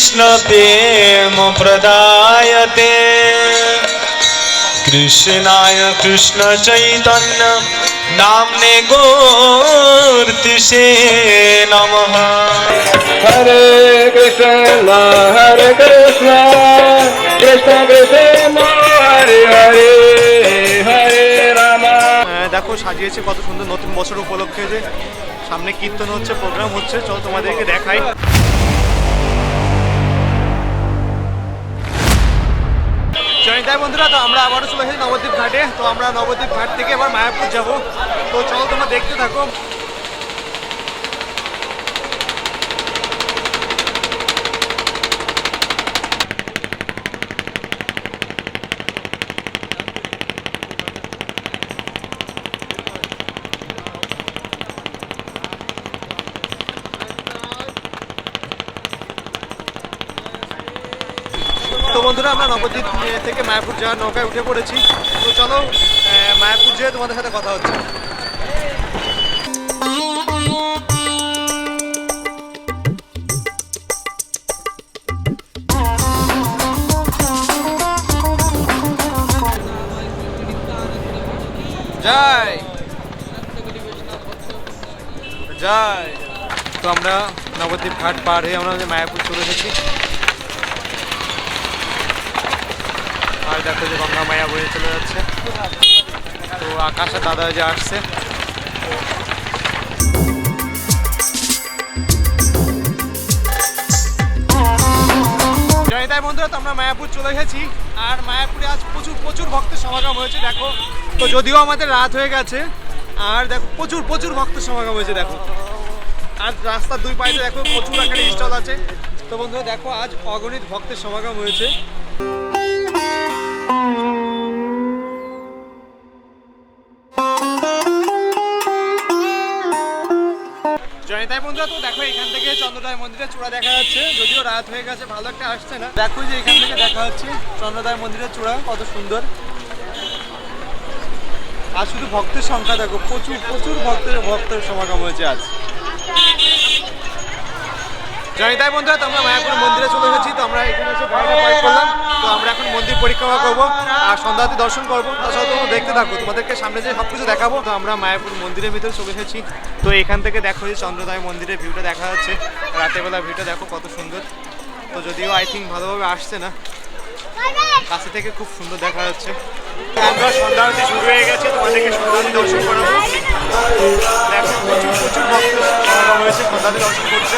कृष्ण प्रेम प्रदायते कृष्णाय कृष्ण चैतन्य नाम्ने गोर्तिषे नमः হরে কৃষ্ণ হরে কৃষ্ণ কৃষ্ণ কৃষ্ণ হরে হরে হরে রাম আহ, দেখো সাজিয়েছে কত সুন্দর নতুন বছর উপলক্ষে যে সামনে কীর্তন হচ্ছে প্রোগ্রাম হচ্ছে চল তোমাদেরকে দেখাই জয়নিতাই বন্ধুরা, তো আমরা আবারও চলে এসেছি নবদ্বীপ ঘাটে। তো আমরা নবদ্বীপ ঘাট থেকে এবার মায়াপুর যাব। তো চলো তোমরা দেখতে থাকো তো বন্ধুরা, আমরা নবদ্বীপ থেকে মায়াপুর যাওয়ার নৌকায় উঠে পড়েছি। তো চলো মায়াপুর যেয়ে তোমাদের সাথে কথা হচ্ছে। জয়। তো আমরা নবদ্বীপ ঘাট পার হয়ে আমরা মায়াপুর চলে এসেছি। আর দেখো যে গঙ্গা মায়া বয়ে চলে যাচ্ছে। তো আকাশে দাদা যে আসছে। জয়তাই বন্ধুরা, তো আমরা মায়াপুর চলে এসেছি। আর মায়াপুরে আজ প্রচুর প্রচুর ভক্তের সমাগম হয়েছে, দেখো। তো যদিও আমাদের রাত হয়ে গেছে, আর দেখো, প্রচুর প্রচুর ভক্তের সমাগম হয়েছে, দেখো। আর রাস্তার দুই পাশে দেখো প্রচুর আকারে স্টল আছে। তো বন্ধুরা, দেখো, আজ অগণিত ভক্তের সমাগম হয়েছে। বন্ধুরা, তো দেখো, এখান থেকে চন্দ্রদায় মন্দিরের চূড়া দেখা যাচ্ছে। যদিও রাত হয়ে গেছে, ভালো একটা আসছে না। দেখো যে এখান থেকে দেখা যাচ্ছে চন্দ্রদায় মন্দিরের চূড়া, কত সুন্দর। আর শুধু ভক্তের সংখ্যা দেখো, প্রচুর প্রচুর ভক্তের ভক্তের সমাগম হয়েছে আজ। জয়তাই বন্ধুরা, তো আমরা মায়াপুর মন্দিরে চলে এসেছি, তো আমরা এখানে এসে করলাম। তো আমরা এখন মন্দির পরিক্রমা করব, আর সন্ধ্যাতে দর্শন করব। তাছাড়া তোমরা দেখতে থাকো, তোমাদেরকে সামনে যে সব কিছু দেখাবো, তো আমরা মায়াপুর মন্দিরের ভিতরে চলে এসেছি। তো এখান থেকে দেখো যে চন্দ্রদয় মন্দিরের ভিউটা দেখা যাচ্ছে রাতের বেলা ভিউটা দেখো কত সুন্দর। তো যদিও আই থিঙ্ক ভালোভাবে আসছে না, কাছে থেকে খুব সুন্দর দেখা যাচ্ছে। আমরা সন্ধ্যা আরতি শুরু হয়ে গেছে, তোমাদেরকে সন্ধ্যা আরতি দর্শন করাবো। দেখো প্রচুর প্রচুর ভক্ত হয়েছে সন্ধ্যা আরতি দর্শন করছে।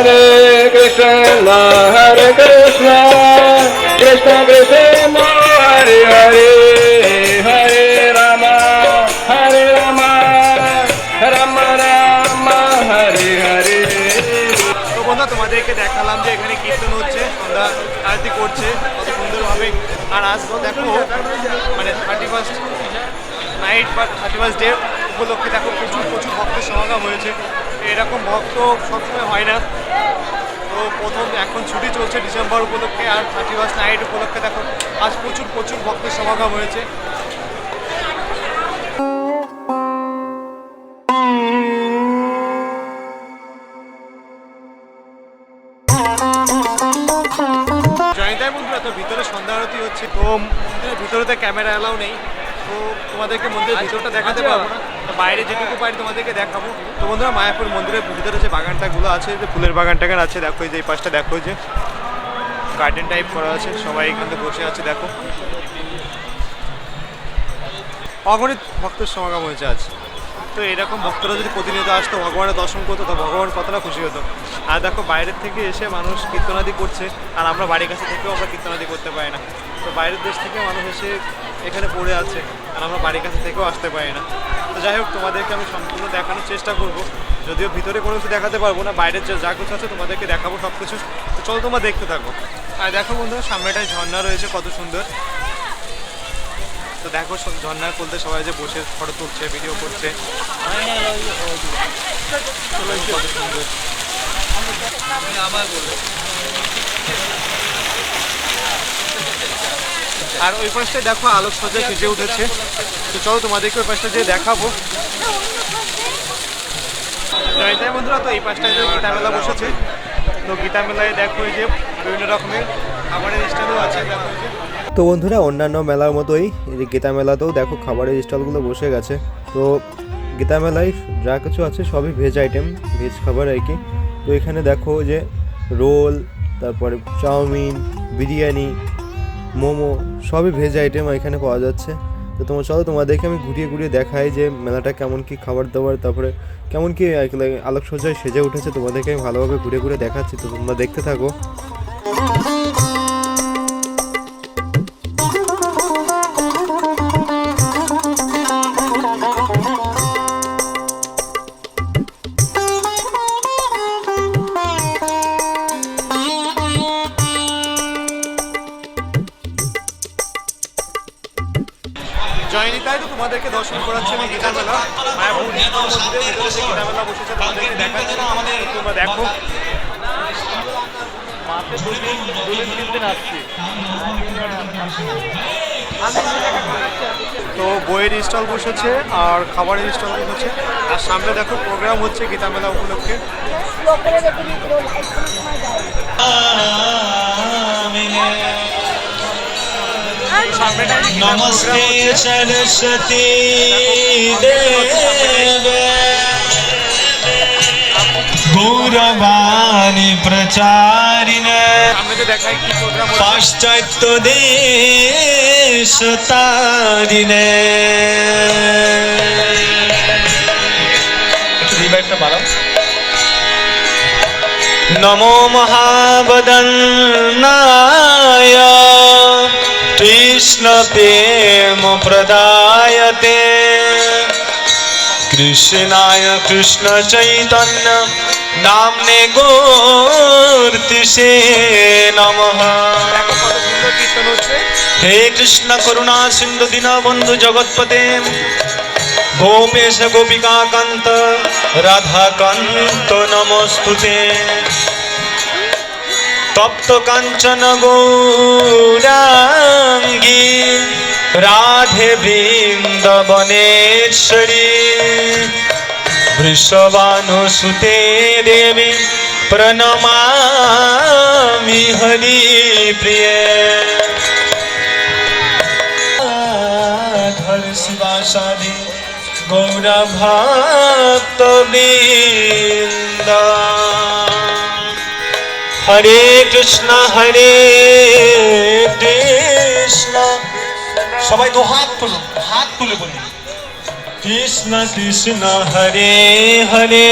হরে কৃষ্ণ হরে কৃষ্ণ। কৃষ্ণ কৃষ্ণ হরে হরে হরে রাম হরে রাম রাম রাম, হরে হরে। তো বন্ধুরা তোমাদেরকে দেখালাম যে এখানে কীর্তন হচ্ছে, আমরা আরতি করছে, কত সুন্দরভাবে আর তো দেখো মানে থার্টি ফার্স্ট নাইট বা থার্টি ফার্স্ট ডে উপলক্ষে দেখো প্রচুর প্রচুর ভক্তের সমাগম হয়েছে। এরকম ভক্ত সবসময় হয় না। তো প্রথম এখন ছুটি চলছে ডিসেম্বর উপলক্ষে আর থার্টি ফার্স্ট নাইট উপলক্ষে দেখো আজ প্রচুর প্রচুর ভক্তের সমাগম হয়েছে। জয়ন্তায় বন্ধুরা তো ভিতরে সন্ধ্যা আরতি হচ্ছে। তো মন্দিরের ভিতরেতে ক্যামেরা অ্যালাউ নেই। তো তোমাদেরকে মন্দিরের ভিতরটা দেখাতে পারব না। তো বাইরে যেটুকু পারি তোমাদেরকে দেখাবো। তো বন্ধুরা, মায়াপুর মন্দিরের ভিতরে যে বাগানটাগুলো আছে, যে ফুলের বাগান টাগান আছে, দেখো যে এই পাশটা, দেখো যে গার্ডেন টাইপ করা আছে, সবাই এখানে বসে আছে, দেখো। অগণিত ভক্তের সমাগম হয়েছে আজ। তো এরকম ভক্তরা যদি প্রতিনিয়ত আসতো, ভগবানের দর্শন করতো, তো ভগবান কতটা খুশি হতো। আর দেখো, বাইরের থেকে এসে মানুষ কীর্তনাদি করছে, আর আমরা বাড়ির কাছে থেকেও আমরা কীর্তনাদি করতে পারি না। তো বাইরের দেশ থেকে মানুষ এসে এখানে পড়ে আছে আর আমরা বাড়ির কাছে থেকেও আসতে পারি না। তো যাই হোক, তোমাদেরকে আমি সম্পূর্ণ দেখানোর চেষ্টা করব। যদিও ভিতরে কোনো কিছু দেখাতে পারব না বাইরের যা কিছু আছে তোমাদেরকে দেখাবো সব কিছু তো চলো তোমরা দেখতে থাকো। আর দেখো বন্ধুরা, সামনেটায় ঝর্ণা রয়েছে, কত সুন্দর। তো দেখো ঝর্ণার কোলতে সবাই যে বসে ফটো তুলছে ভিডিও করছে। কত সুন্দর। আর ওই পাশটায় দেখো আলোক সজ্জা সেজে উঠেছে। তো চলো তোমাদেরকে ওই পাশটা যে দেখাবো। জয়তাই বন্ধুরা, তো এই পাশটায় যে গীতা মেলা বসেছে, তো গীতা মেলায় দেখো যে বিভিন্ন রকমের খাবারের স্ট্যান্ডও আছে তো বন্ধুরা, অন্যান্য মেলার মতোই গীতা মেলাতেও দেখো খাবারের স্টলগুলো বসে গেছে। তো গীতা মেলায় যা কিছু আছে সবই ভেজ আইটেম ভেজ খাবার আর কি। তো এখানে দেখো যে রোল, তারপরে চাউমিন, বিরিয়ানি মোমো, সবই ভেজ আইটেম এখানে পাওয়া যাচ্ছে। তো তোমার চলো, তোমাদেরকে আমি ঘুরিয়ে ঘুরিয়ে দেখাই যে মেলাটা কেমন কি খাবার দাবার, তারপরে কেমন কি আলোকসজ্জায় সেজে উঠেছে, তোমাদেরকে আমি ভালোভাবে ঘুরে ঘুরে দেখাচ্ছি। তো তোমরা দেখতে থাকো। জয়নিতাই তো তোমাদেরকে দর্শন করাচ্ছে আমি গীতা মেলা মায়াপুর মন্দিরের ভিতরে যে গীতা মেলা বসেছে তোমাদেরকে দেখাচ্ছি তোমরা দেখো। তো বইয়ের স্টল বসেছে আর খাবারের স্টল বসেছে। আর সামনে দেখো প্রোগ্রাম হচ্ছে গীতা মেলা উপলক্ষে সামনেটায় যে দেখায় কি প্রোগ্রাম হচ্ছে পাশ্চাত্য দেশ তারিণে। নমো মহাবদন্নায় প্রদায়তে। কৃষ্ণায় কৃষ্ণ চৈতন্য, নামনে গোর্তিষে নমঃ। হে কৃষ্ণ করুণা সিন্ধু দীনবন্ধু জগৎপতে। গোপেশ গোপিকা কান্ত রাধা কান্ত নমস্তুতে। তপ্ত কাঞ্চন গৌরাঙ্গী রাধে বৃন্দবনেশ্বরী বৃষবানুসুতে দেবী প্রণমামি হরি প্রিয় ধর শিবাসাদি গৌরা ভক্ত বৃন্দ সবাই তো হাত তুলো হাত তুলে বলি। কৃষ্ণ কৃষ্ণ হরে হরে।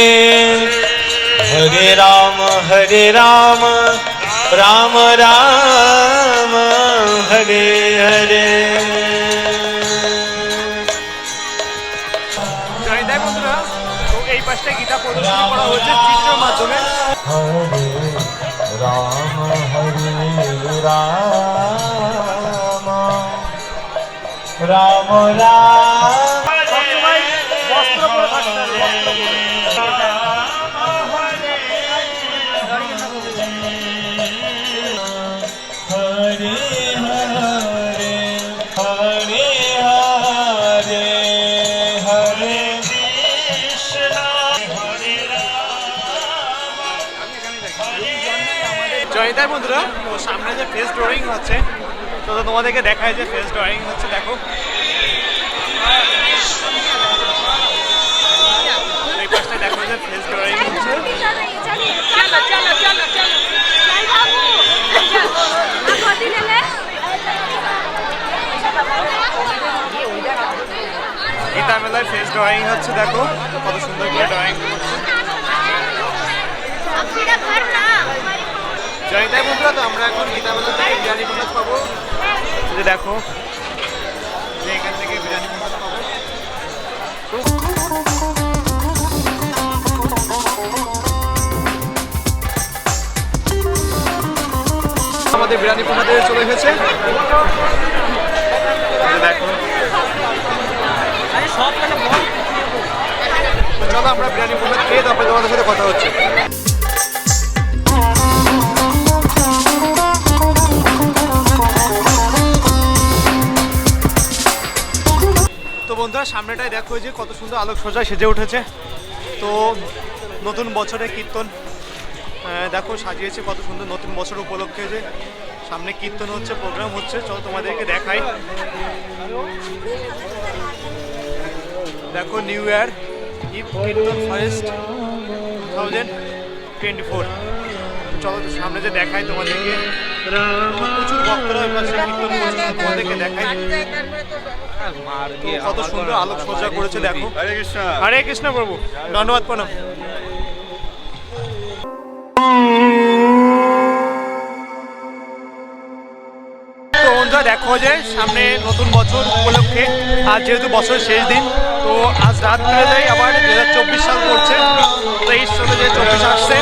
হরে রাম হরে রাম। রাম রাম হরে হরে। জয়দায় বন্ধুরা তো এই পাশটায় গীতা প্রদর্শনী করা হয়েছে চিত্রের মাধ্যমে। রাম হরে রাম। রাম রাম। হরে হরে হরে হরে হরে হরে বন্ধুরা, তো সামনে যে ফেস ড্রয়িং হচ্ছে তো তোমাদেরকে দেখায় যে ফেস ড্রয়িং হচ্ছে, দেখো। দেখো ফেস ড্রয়িং হচ্ছে। মেলায় ফেস ড্রয়িং হচ্ছে, দেখো। কত সুন্দর করে ড্রয়িং এটাই বন্ধুরা, তো আমরা এখন গীতা বাজার থেকে বিরিয়ানি মোমোজ পাবো। যে দেখো, যে এখান থেকে বিরিয়ানি মোমোজ পাবো। আমাদের বিরিয়ানি পোনাতে চলে এসেছে। দেখো। চলো আমরা বিরিয়ানি পোনা খেয়ে তারপরে তোমাদের সাথে কথা হচ্ছে। সামনেটাই দেখো যে কত সুন্দর আলোক সজ্জায় সেজে উঠেছে। তো নতুন বছরে কীর্তন দেখো সাজিয়েছে কত সুন্দর নতুন বছর উপলক্ষে যে সামনে কীর্তন হচ্ছে প্রোগ্রাম হচ্ছে। চলো তোমাদেরকে দেখাই। দেখো new year eve kirtan forest two thousand twenty four চলো তো সামনে যে দেখাই তোমাদেরকে। প্রচুর ভক্তরা তোমাদেরকে দেখাই। তো কত সুন্দর আলোক সজ্জা করেছে দেখো। হরে কৃষ্ণ। হরে কৃষ্ণ প্রভু। ধন্যবাদ প্রণাম। তো বন্ধুরা দেখো যে সামনে নতুন বছর উপলক্ষে আজ যেহেতু বছরের শেষ দিন তো আজ রাত বেলায় আবার দু হাজার চব্বিশ সাল পড়ছে। তো এই সালে যে চব্বিশ আসছে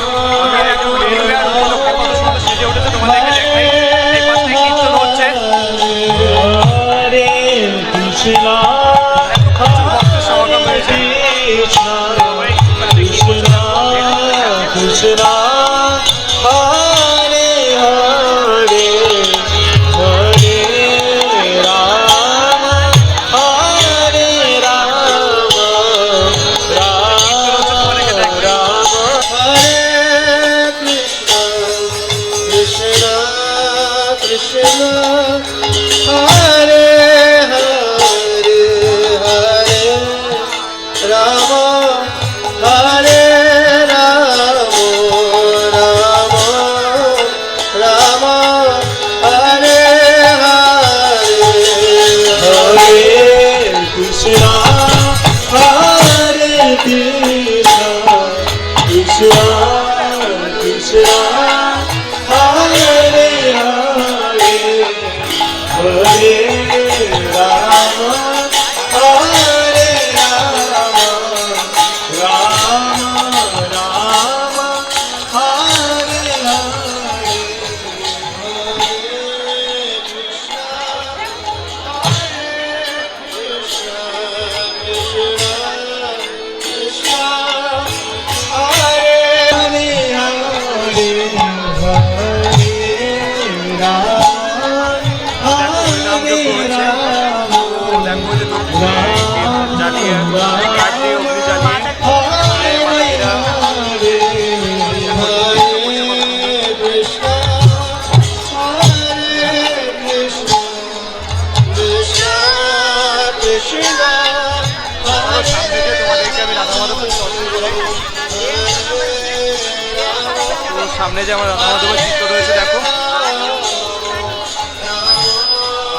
সামনে যে আমার রাধা মাধবের চিত্র রয়েছে, দেখো।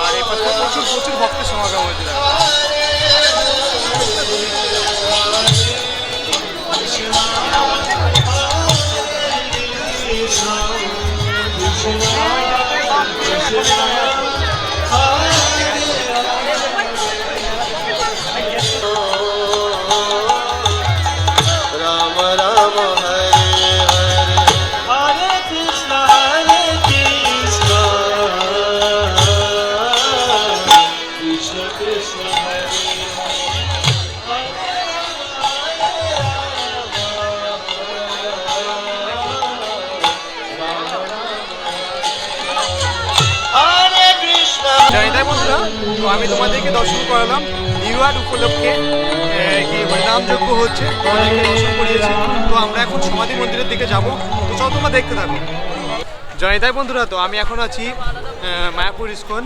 আর এ পাশে প্রচুর প্রচুর ভক্তের সমাগম হয়েছে আমি তোমাদেরকে দর্শন করালাম। নিউয়ার উপলক্ষে কি হরিনাম যজ্ঞ হচ্ছে দর্শন করিয়েছি। তো আমরা এখন সমাধি মন্দিরের দিকে যাব। তো চলো তোমরা দেখতে থাকো। জয়দায় বন্ধুরা, তো আমি এখন আছি মায়াপুর ইস্কন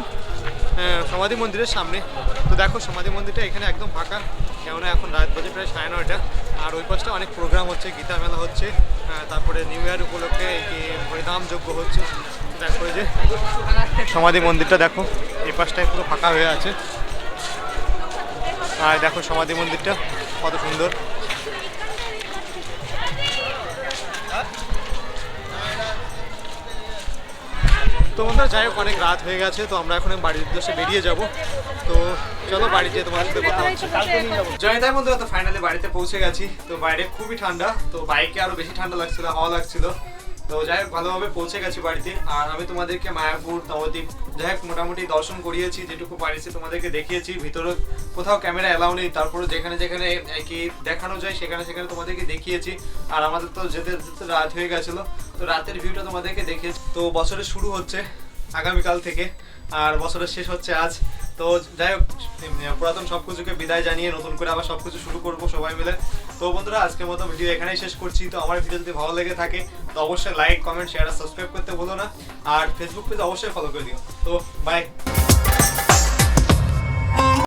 সমাধি মন্দিরের সামনে। তো দেখো, সমাধি মন্দিরটা এখানে একদম ফাঁকা। কেননা এখন রাত বাজে প্রায় সাড়ে নয়টা, আর ওই পাশটা অনেক প্রোগ্রাম হচ্ছে, গীতা মেলা হচ্ছে তারপরে নিউ ইয়ার উপলক্ষে কি হরিনাম যজ্ঞ হচ্ছে, দেখো যে, সমাধি মন্দিরটা দেখো, এই পাশটায় পুরো ফাঁকা হয়ে আছে। আর দেখো সমাধি মন্দিরটা, কত সুন্দর। তো বন্ধুরা, যাই হোক, অনেক রাত হয়ে গেছে, তো আমরা এখন বাড়ির উদ্দেশ্যে বেরিয়ে যাব। তো চলো বাড়ি যেয়ে তোমার সাথে কথা হচ্ছে। জয় তাই বন্ধুরা, তো ফাইনালি বাড়িতে পৌঁছে গেছি। তো বাইরে খুবই ঠান্ডা, তো বাইকে আরও বেশি ঠান্ডা লাগছিল, হাওয়া লাগছিল। তো যাই হোক, ভালোভাবে পৌঁছে গেছি বাড়িতে। আর আমি তোমাদেরকে মায়াপুর, নবদ্বীপ, যাই হোক, মোটামুটি দর্শন করিয়েছি, যেটুকু পারিছি তোমাদেরকে দেখিয়েছি। ভিতরে কোথাও ক্যামেরা অ্যালাউ নেই, তারপরে যেখানে যেখানে কি দেখানো যায়, সেখানে সেখানে তোমাদেরকে দেখিয়েছি। আর আমাদের তো যেতে যেতে রাত হয়ে গেছিল। তো রাতের ভিউটা তোমাদেরকে দেখে, তো বছরের শুরু হচ্ছে আগামীকাল থেকে, আর বছরের শেষ হচ্ছে আজ। তো যাই হোক পুরাতন সব কিছুকে বিদায় জানিয়ে নতুন করে আবার সব কিছু শুরু করব সবাই মিলে। তো বন্ধুরা, আজকের মতো ভিডিও এখানেই শেষ করছি। তো আমার ভিডিও যদি ভালো লেগে থাকে, তো অবশ্যই লাইক কমেন্ট শেয়ার আর সাবস্ক্রাইব করতে ভুলো না। আর ফেসবুক পেজ অবশ্যই ফলো করে দিও। তো বাই